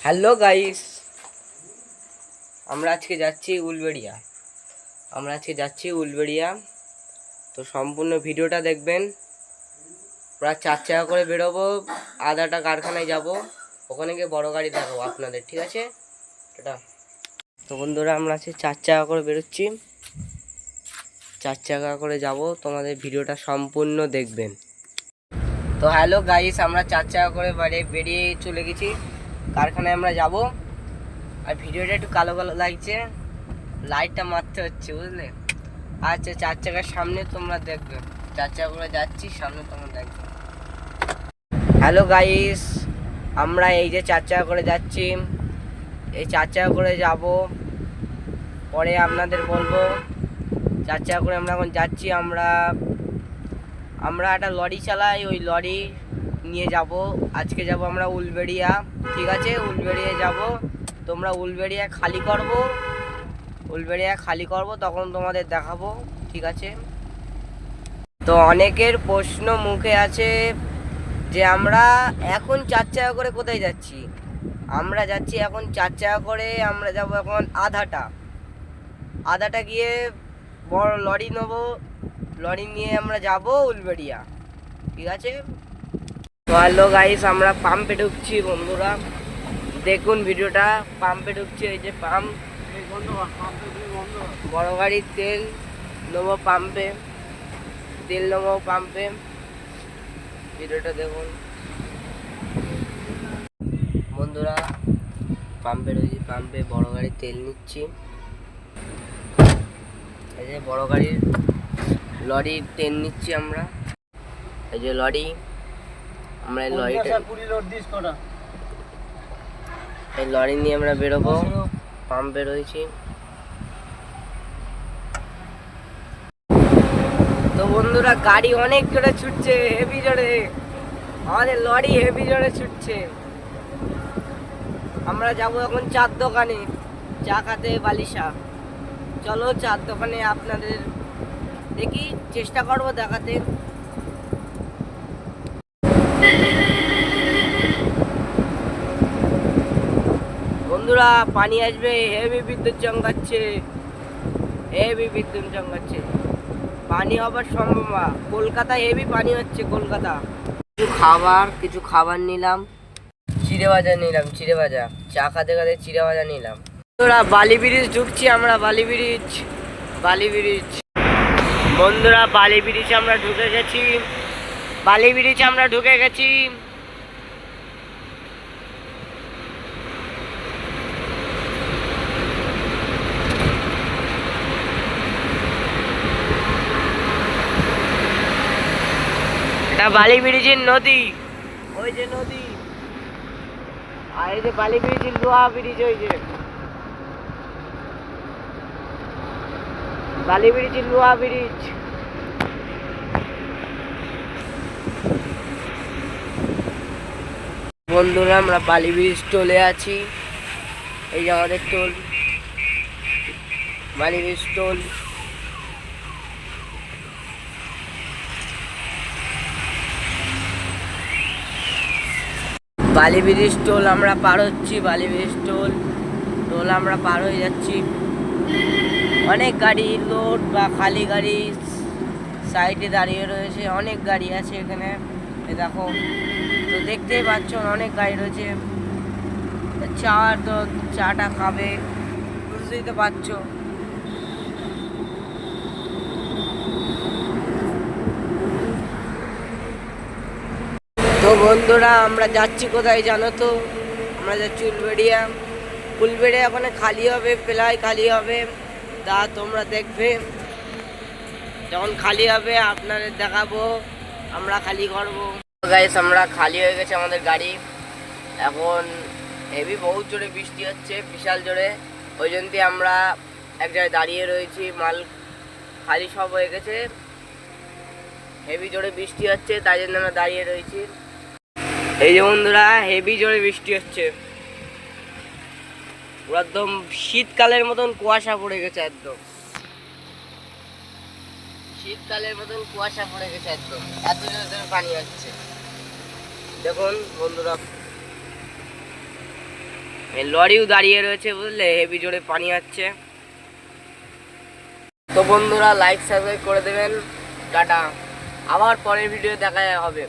Hello guys আমরা আজকে যাচ্ছি উলবেড়িয়া। আমরা আজকে যাচ্ছি উলবেড়িয়া। তো সম্পূর্ণ ভিডিওটা দেখবেন। প্রায় চার চাকা করে বেরোবো। আধাটা কারখানায় যাব। ওখানে গিয়ে বড় গাড়ি দেখাবো আপনাদের, ঠিক আছে? এটা তো বন্ধুরা, আমরা আজকে চার চাকা করে বেরোচ্ছি। চার চাকা করে যাব। তোমাদের ভিডিওটা সম্পূর্ণ দেখবেন। তো হ্যালো গাইস আমরা চার চাকা করে বাড়ি বেরিয়ে চলে গেছি। কারখানায় আমরা যাব। আর ভিডিওটা একটু কালো কালো লাগছে। লাইটটা মারতে হচ্ছে, বুঝলে? আচ্ছা চার চাকার সামনে তোমরা দেখবে। চার চাকা করে যাচ্ছি, সামনে তোমরা দেখবে। হ্যালো গাইস আমরা এই যে চার চাকা করে যাচ্ছি। এই চার চাকা করে যাব। পরে আপনাদের বলব, চার চাকা করে আমরা এখন যাচ্ছি। আমরা আমরা একটা লরি চালাই, ওই লরি নিয়ে যাব। আজকে যাব আমরা উলবেড়িয়া, ঠিক আছে? উলবেড়িয়া যাব। তোমরা উলবেড়িয়া খালি করব। উলবেড়িয়া খালি করব, তখন তোমাদের দেখাবো, ঠিক আছে? তো অনেকের প্রশ্ন মুখে আছে যে আমরা এখন চার চাকা করে কোথায় যাচ্ছি? আমরা যাচ্ছি এখন চার চাকা করে, আমরা যাব এখন আধাটা। আধাটা গিয়ে বড় লরি নেব। লরি নিয়ে আমরা যাব উলবেড়িয়া, ঠিক আছে? তো হ্যালো গাইস আমরা পাম্পে ঢুকছি বন্ধুরা। দেখুন ভিডিওটা পাম্পে ঢুকছি, এই যে পাম্প বড় গাড়ির তেল নেব পাম্পে তেল নেব পাম্পে ভিডিওটা দেখুন। বন্ধুরা পাম্পে রয়েছি পাম্পে বড় গাড়ির তেল নিচ্ছি। এই যে বড় গাড়ির লরির তেল নিচ্ছি আমরা। এই যে লরি। আমরা এই লরিটা এই লরি নিয়ে আমরা বেরোবো। পাম্পে রয়েছি তো বন্ধুরা গাড়ি অনেক জোরে ছুটছে হেভি জোরে। আমাদের লরি হেভি জোরে ছুটছে। আমরা যাব এখন চার দোকানে চা খাতে বালিশা। চলো চার দোকানে আপনাদের দেখি চেষ্টা করব দেখাতে। বন্ধুরা পানি আসবে হেভি বিদ্যুৎ চমকাচ্ছে হেভি বিদ্যুৎ চমকাচ্ছে পানি হবার সম্ভাবনা, কলকাতায় হেভি পানি হচ্ছে কলকাতা। কিছু খাবার কিছু খাবার নিলাম, চিড়ে ভাজা নিলাম, চিড়ে ভাজা। চা খাতে খাতে চিড়ে ভাজা নিলাম। বন্ধুরা, বালি ব্রিজ ঢুকছি আমরা, বালি ব্রিজ বালি ব্রিজ। বন্ধুরা, বালি ব্রিজে আমরা ঢুকে গেছি, বালি ব্রিজে আমরা ঢুকে গেছি। এটা বালি ব্রিজের নদী। ওই যে নদী। আর এই যে বালি ব্রিজের লোহা ব্রিজ, ওই যে। বালি ব্রিজের লোহা ব্রিজ। বন্ধুরা, আমরা বালি ব্রিজ চলে আছি। এই যে আমাদের toll. Bally bridge toll. Bally bridge toll আমরা পার হচ্ছি বালি ব্রিজ টোল টোল আমরা পার হয়ে যাচ্ছি। অনেক গাড়ি লোড বা খালি গাড়ি সাইডে দাঁড়িয়ে রয়েছে, অনেক গাড়ি আছে এখানে। দেখো, তো দেখতেই পাচ্ছ অনেক গাড়ি রয়েছে। চা তো, চাটা খাবে, বুঝতেই তো পারছ। তো বন্ধুরা, আমরা যাচ্ছি কোথায় জানো তো? আমরা যাচ্ছি উলবেড়িয়া। উলবেড়িয়া ওখানে খালি হবে, প্রায় খালি হবে। তা তোমরা দেখবে। যখন খালি হবে, আপনাদের দেখাবো। আমরা খালি করব। গাইস আমরা খালি হয়ে গেছে আমাদের গাড়ি। এখন হেভি বহুত জোরে বৃষ্টি হচ্ছে, বিশাল জোরে। ওই জন্য আমরা এক জায়গায় দাঁড়িয়ে রয়েছি। মাল খালি সব হয়ে গেছে। হেভি জোরে বৃষ্টি হচ্ছে, তাই জন্য আমরা দাঁড়িয়ে রয়েছি। এই যে বন্ধুরা, হেভি জোরে বৃষ্টি হচ্ছে। পুরো একদম শীতকালের মতন কুয়াশা পড়ে গেছে একদম। শীতকালের মতন কুয়াশা পড়ে গেছে একদম। এত জোরে পানি হচ্ছে। দেখুন, বন্ধুরা। লরিও দাঁড়িয়ে রয়েছে বুঝলে, হেভি জোরে পানি আসছে তো বন্ধুরা লাইক সাবস্ক্রাইব করে দেবেন। টাটা। আবার পরের ভিডিও দেখা হবে।